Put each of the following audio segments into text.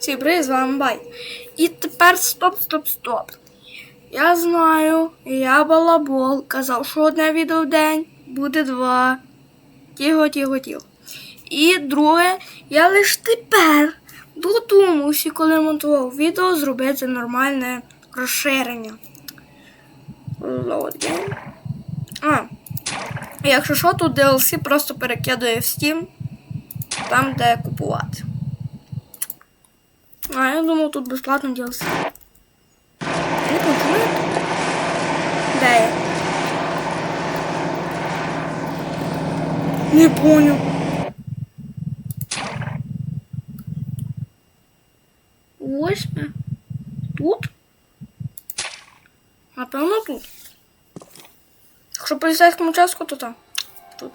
Всім привіт, з вами Бай. І тепер стоп, стоп, стоп. Я знаю, я балабол. Казав, що одне відео в день буде два. Тіго, тіго, тіго. І друге, я лише тепер додумався, коли монтував відео, зробити нормальне розширення. Load. А. Якщо що, тут DLC просто перекидує в Steam, там де купувати. А, я думав, тут безплатно DLC. Не почули? Де я? Не понял. Ось ми. Тут? Напевно, тут. Якщо по поліцейському часку, то там. Тут.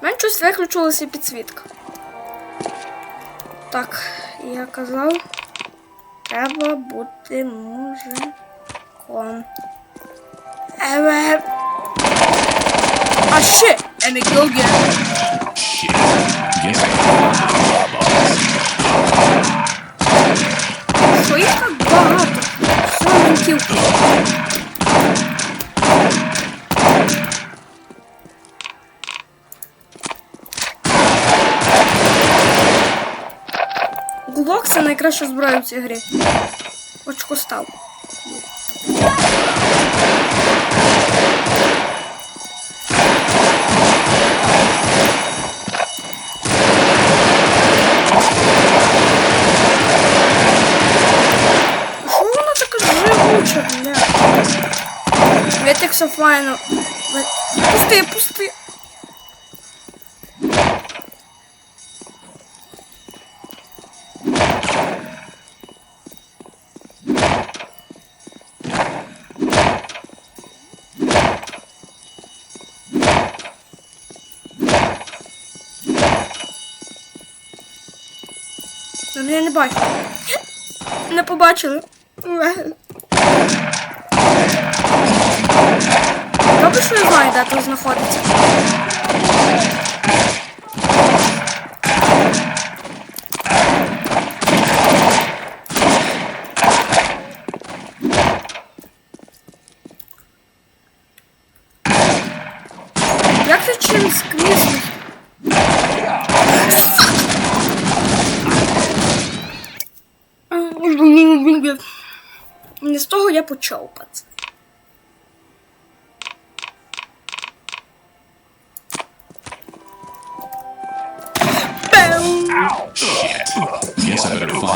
У мене щось виключилася підсвітка. Так, я казав, треба бути мужиком. Еве. А ще! Can Що їх так багато? Сонків. Найкраща зброя в цій грі. Очко став. Живуча, бля? Я так. Пусти, пусти. Я не побачили. Добре, що я де тут знаходиться. Як ти чим скрізь? Не з того я почав, пацан. Бем! Shit. Guess I better find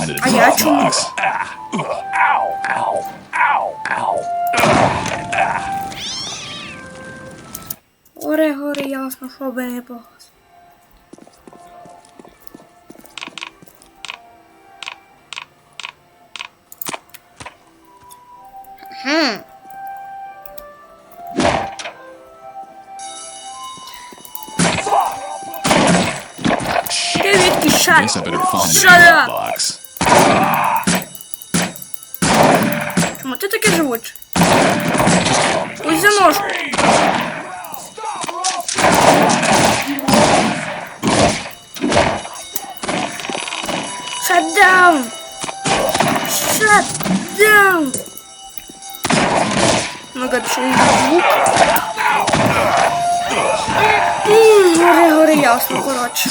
the А я drop чому? box. Горе, горе, ясно, що би не погас. Шар. Guess I better find Shut up. box. Чому ти таке живучий? Ось за. Shut down! Shut down! Ну-ка, що є звук? Гори, гори, ясно, коротше.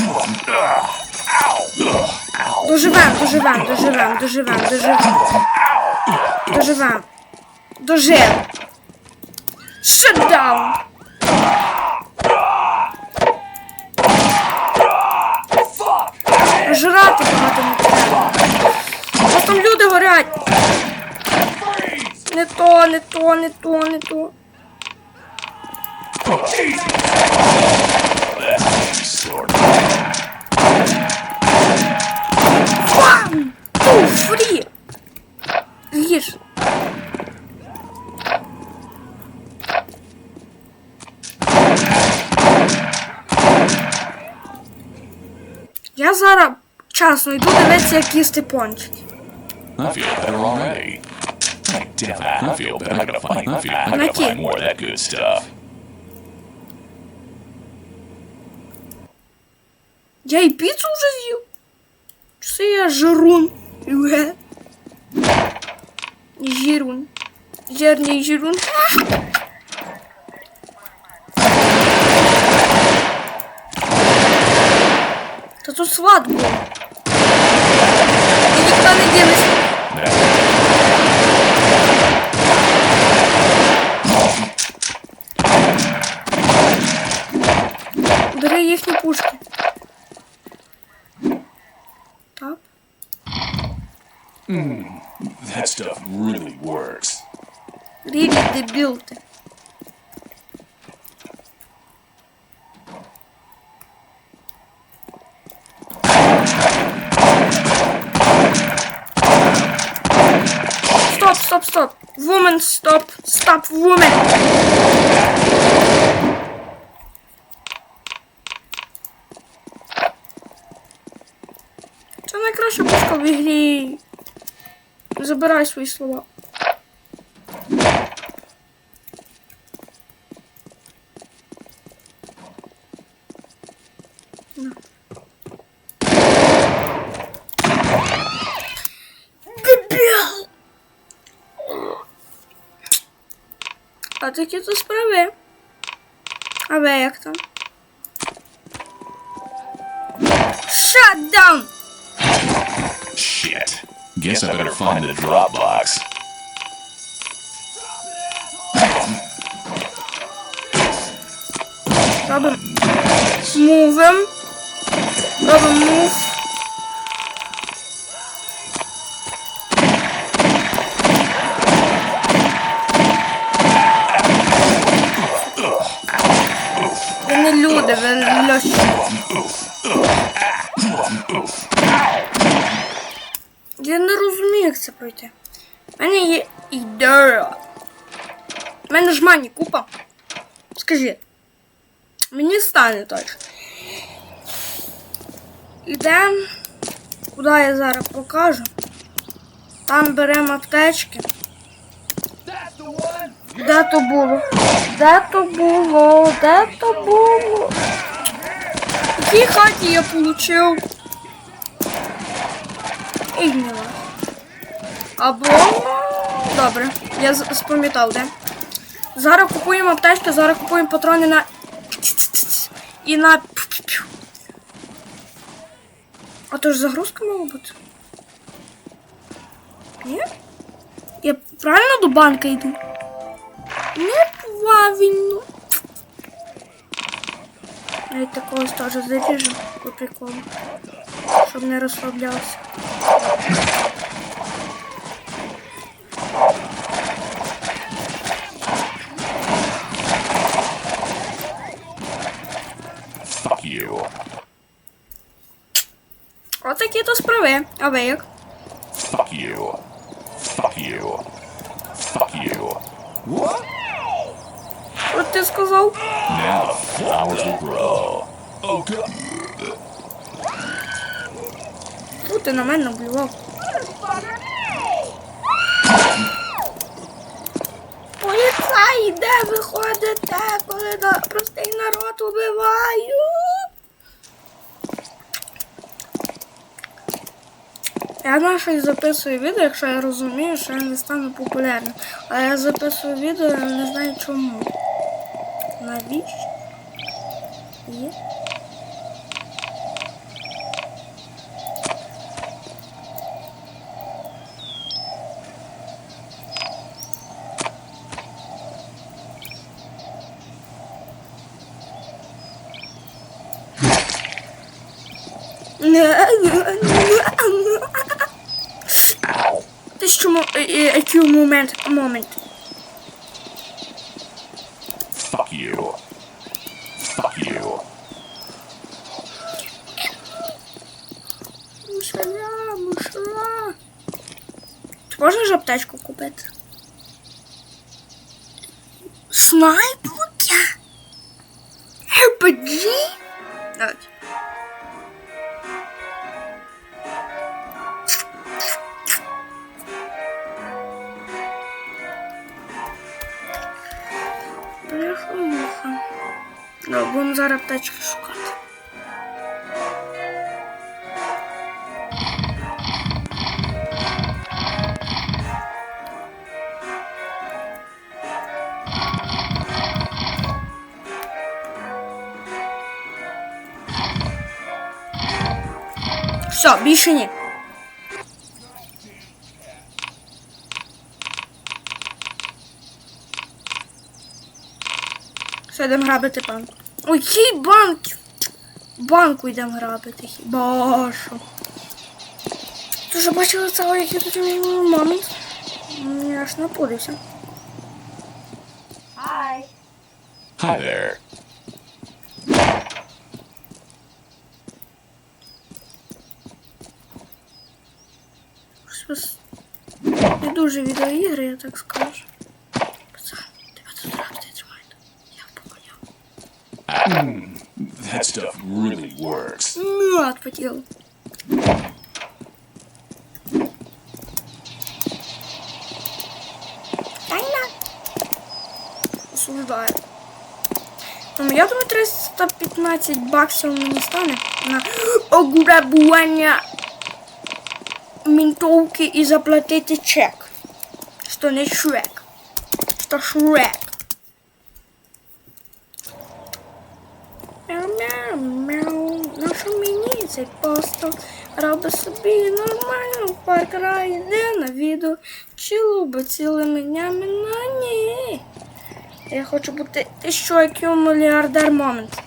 Доживем, доживем, доживем, доживем, доживем. Доживем. Дожив. Down! Жрати багато не треба. Там люди горять. Не то, не то, не то, не то. Фрі! Їж. Я зараз часно йду дивитися, як їсти пончики. I feel better already. Like, damn, I feel better. I gotta find. I feel. I gotta Nike. find more of that good stuff. Я і піцу вже з'їв. Чи це я жирун? Ге. Жирун. Жирний жирун. Та тут сват був. І ніхто не ділиться. That Бери їхні пушки. Так. That stuff really works. Рілі дебіл ти. Стоп, стоп, стоп. Woman, стоп. Стоп, woman. Це найкраща пушка в ігрі. Забирай свої слова. Дебіл! А такі то справи. А ви як там? Shut! Guess I better find the Dropbox. Robin, move him. Robin, move. Ідея. У мене ж мані купа. Скажіть. Мені стане точно. Ідемо, куди я зараз покажу. Там беремо аптечки. Де то було? Де то було? Де то було? В якій хаті я получив? Ігніла. Або. Добре, я спам'ятав, де. Зараз купуємо аптечки, зараз купуємо патрони на. І на. А то ж загрузка мала бути. Ні? Я правильно до банка йду? Неправильно. Я такого теж заріжу по приколу. Щоб не розслаблявся. Fuck you. Справи. Як? Fuck you. Fuck you. Fuck you. What? Що ти сказав? Now the flowers will grow. Oh god. Фу, ти на мене наблював. Поліцай, де ви ходите, коли простий народ убивають? Я на записую відео, якщо я розумію, що я не стану популярним. А я записую відео, я не знаю чому. Навіщо? Є? Ти що мо- е, е, який момент? Момент. Fuck you. Fuck you. Мушаля, мушаля. Чи можна аптечку купити? Снайпуття? RPG? Давайте. будемо зараз аптечки шукати. Все, більше ні. Все, йдемо грабити панку. Ой, який банк? Банку йдемо грабити. Хіба що? Ти вже бачила цього, який тут момент? М, Я аж напудився. Hi there. Щось Не дуже відеоігри, я так скажу. That stuff really works. Мят по тілу. Тайна. Осуждаю. Ну, я думаю, 315 баксів мені стане на ограбування ментовки і заплатити чек. Що не шрек. Що шрек. Цей постол? Роби собі нормально, парк рай йде на відео. Чи любить цілими днями? Ну ні. Я хочу бути що який мільярдер момент.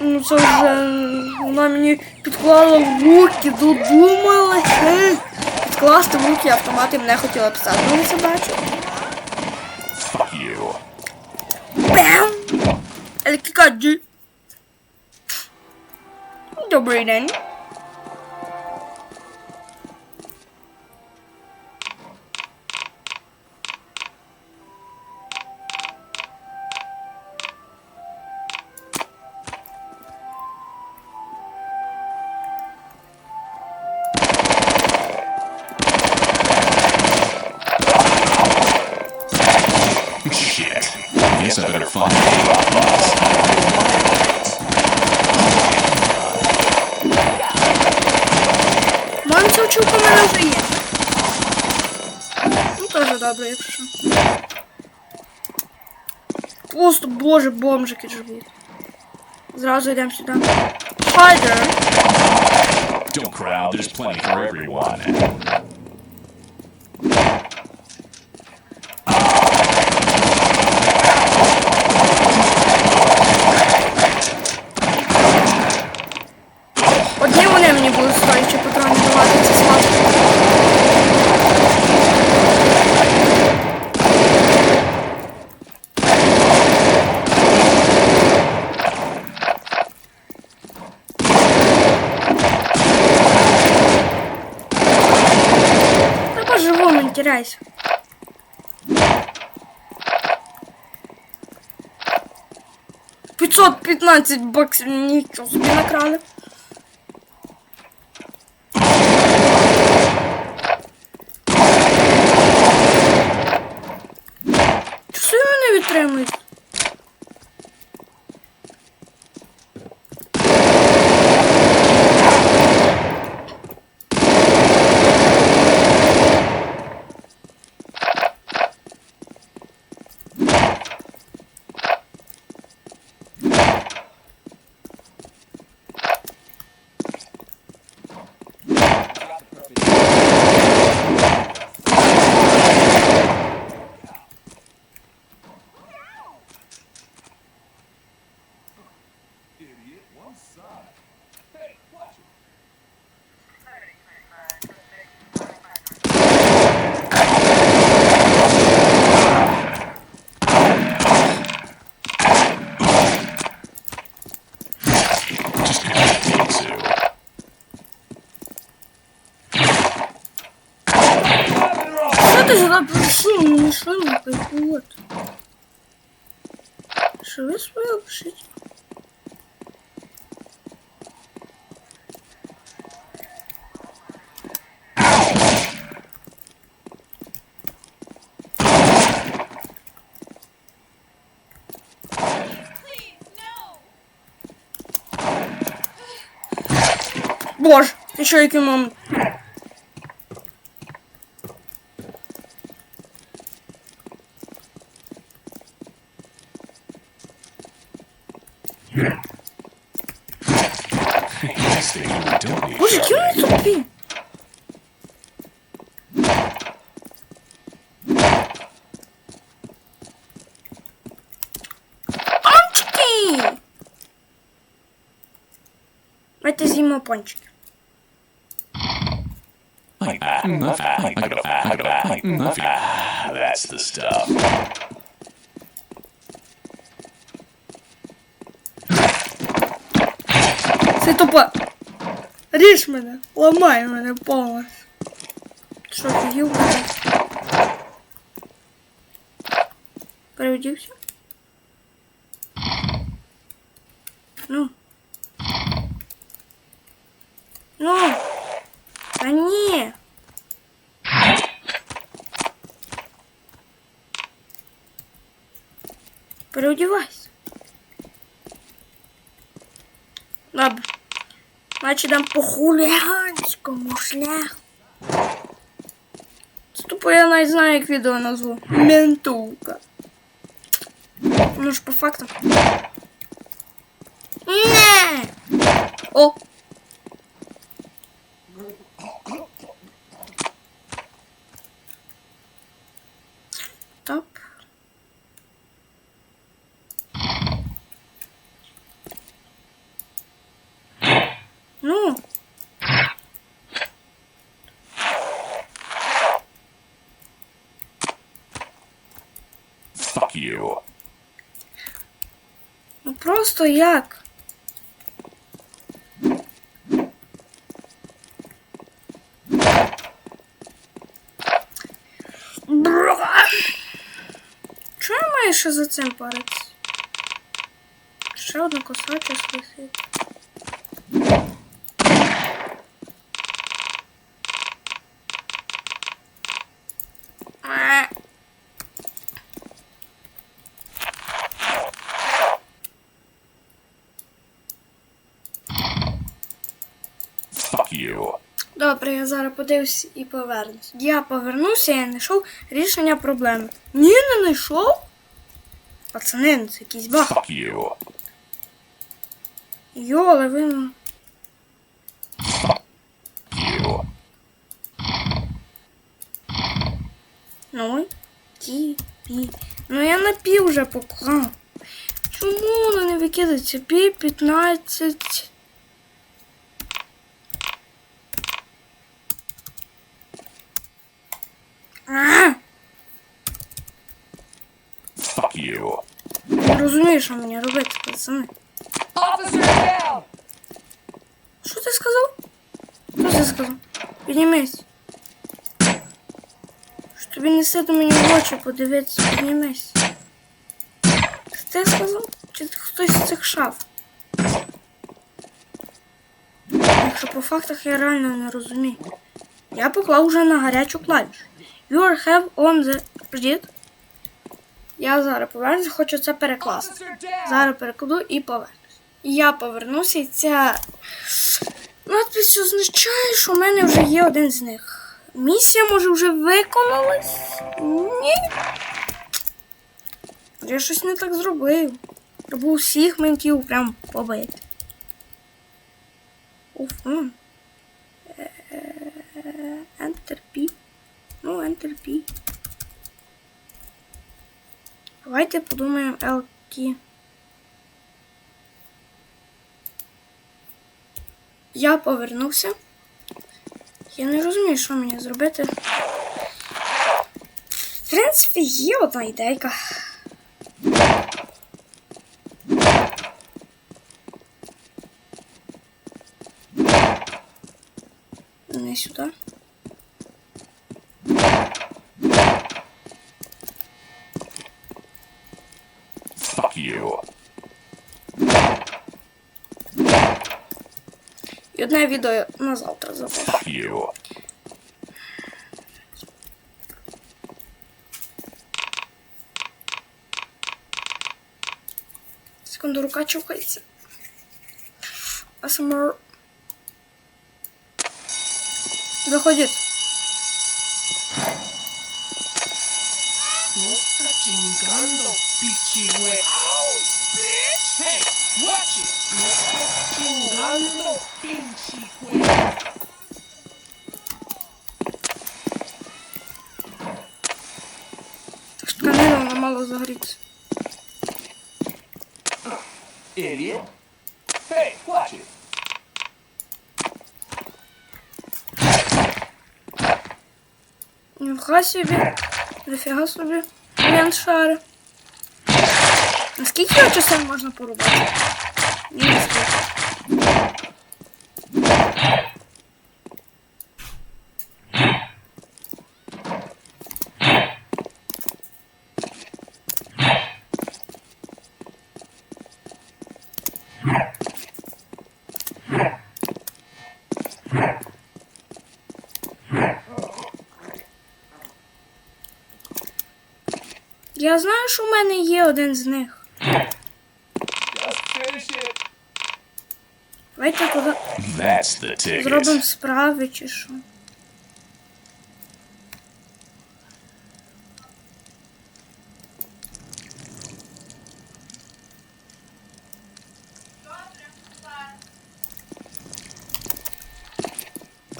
Ну це вже вона мені підклала в руки, додумалася. Підкласти в руки автомат і мене хотіла писати. Ну, це бачу. Fuck you. window breeding. Добре, якщо. що. Просто, боже, бомжики живуть. Зразу йдемо сюди. Хайдер. Don't crowd, there's plenty for everyone. 515 баксів, нічого собі накрали. Боже, еще и який момент? Nice thing you would donate. Боже, які вони тупі. Пончики! Давайте з'їмо пончики. Like that. Like that. Like that. Like that. Like that. That's the stuff. Це тупо. Ріж мене, ламай мене повністю. Що ти їв? Переведівся? Ну. Ну. Та ні. Переодівайся. Добре. Значить, дам по хуліганському шляху. Тупо я навіть знаю, як відео назву. Ментулка. Ну ж по факту. Не! О! Стоп. Ну. Fuck you. Ну просто як? Чого я маю ще за цим паритися? Ще одна косача висить. А. Fuck you. Добре, я зараз подивлюсь і повернусь. Я повернувся, я знайшов рішення проблеми. Ні, не знайшов. Пацани, ну це якийсь баг. Йо, але ви. ну. Ну, ті, пі. Ну я на пів вже поклав. Чому воно не викидається? Пі 15. А, You. не розумію, що мені робити, пацани. Що ти сказав? Що ти сказав? Піднімись. Що тобі не сидно мені в очі подивитися, піднімись. Ти сказав? Чи хтось з цих шаф? Якщо по фактах я реально не розумію. Я поклав вже на гарячу клавішу. You are have on the... Ждіть. Я зараз повернуся, хочу це перекласти. Зараз перекладу і повернусь. Я повернуся, і ця надпись означає, що в мене вже є один з них. Місія може вже виконалась? Ні. Я щось не так зробив. Треба усіх ментів прям побити. Уф, м. Е, Enter P. Ну, Enter P. Давайте подумаємо LK. Я повернувся. Я не розумію, що мені зробити. В принципі, є одна ідейка. Не сюди. Fuck you. І одне відео на завтра запишу. Fuck you. Секунду, рука чухається. АСМР. Заходить. Ando, bitch. Bitch, hey, watch it. Ando, bitch, ué. Galera, Malosaurix. Idiot. Hey, watch it. Rassez-vous. Le faire rassembler. Він шари. Наскільки його часом можна порубати? Ні, наскільки. Я знаю, що в мене є один з них. Давайте туди That's the ticket. зробимо справи чи що.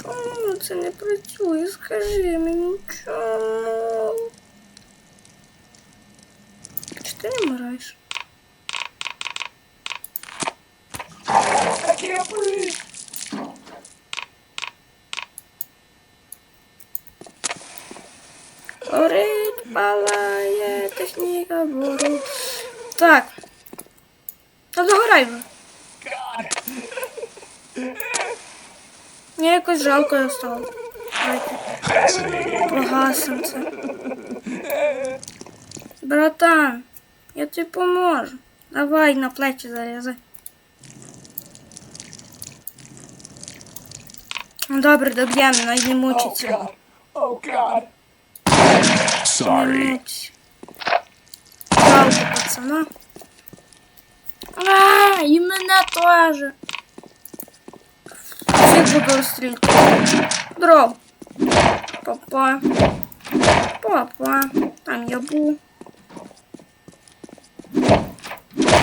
Чому це не працює? Скажи мені чому? Чи ти не вмираєш? I can't breathe. Горить, палає, техніка бору. Так. Та догорай вже. Мені якось жалко його стало. Погасим це. Братан, я тобі поможу. Давай на плечі залізай. Ну, Добре, доб'ємо, най не Oh мучиться. god. Oh god. Не Sorry. мучиться. Жалко пацана. А, і мене теж. Всіх буду розстрілювати. Дров. Папа. Папа. Там я був.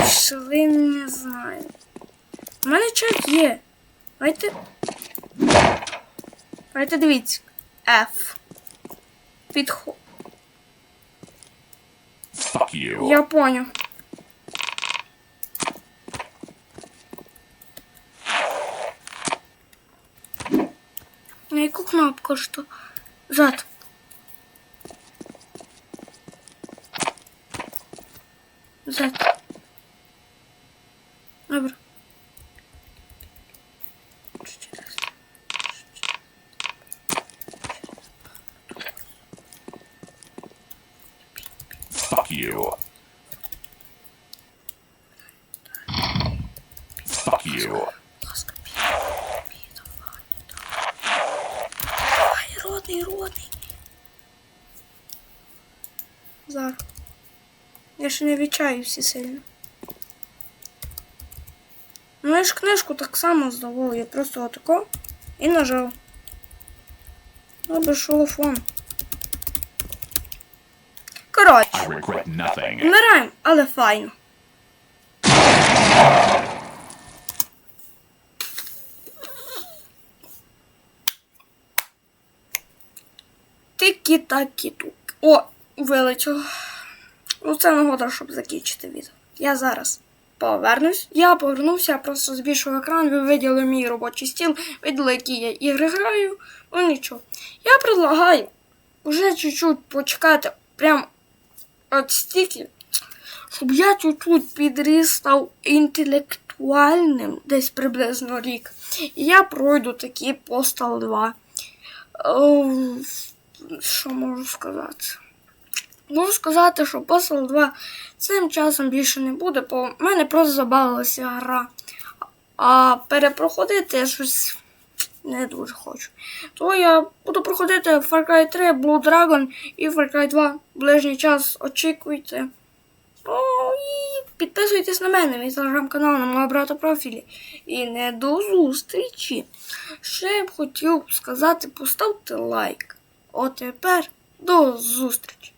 Пішли, не знаю. У мене чат є. Давайте. Давайте дивіться. F. Підход. Fuck you. Я понял. Яку кнопку что? Зад. Добре. Ще раз. Fuck you. Fuck you. Будь ласка, бій. Бій, давай, давай. Родний, родний. Зараз. Я ще не відчаюся сильно. Ну я ж книжку так само здавав, я просто отако і нажав. Ну, без шолофон. Коротше, I regret nothing. Файно. Тики-таки-тук. О, вилетіло. Ну, це нагода, щоб закінчити відео. Я зараз повернусь. Я повернувся, просто збільшив екран, ви виділи мій робочий стіл, виділи, які я ігри граю. Ну нічого. Я предлагаю вже чуть-чуть почекати прям от стільки, щоб я чуть-чуть підріс став інтелектуальним, десь приблизно рік. І я пройду такі Postal 2. Що можу сказати? Можу сказати, що Postal 2 цим часом більше не буде, бо в мене просто забавилася гра. А перепроходити я щось не дуже хочу. То я буду проходити Far Cry 3, Blue Dragon і Far Cry 2. Ближній час очікуйте. Ну і підписуйтесь на мене, мій телеграм-канал, на мого брата профілі. І не до зустрічі. Ще я б хотів сказати, поставте лайк. От тепер до зустрічі.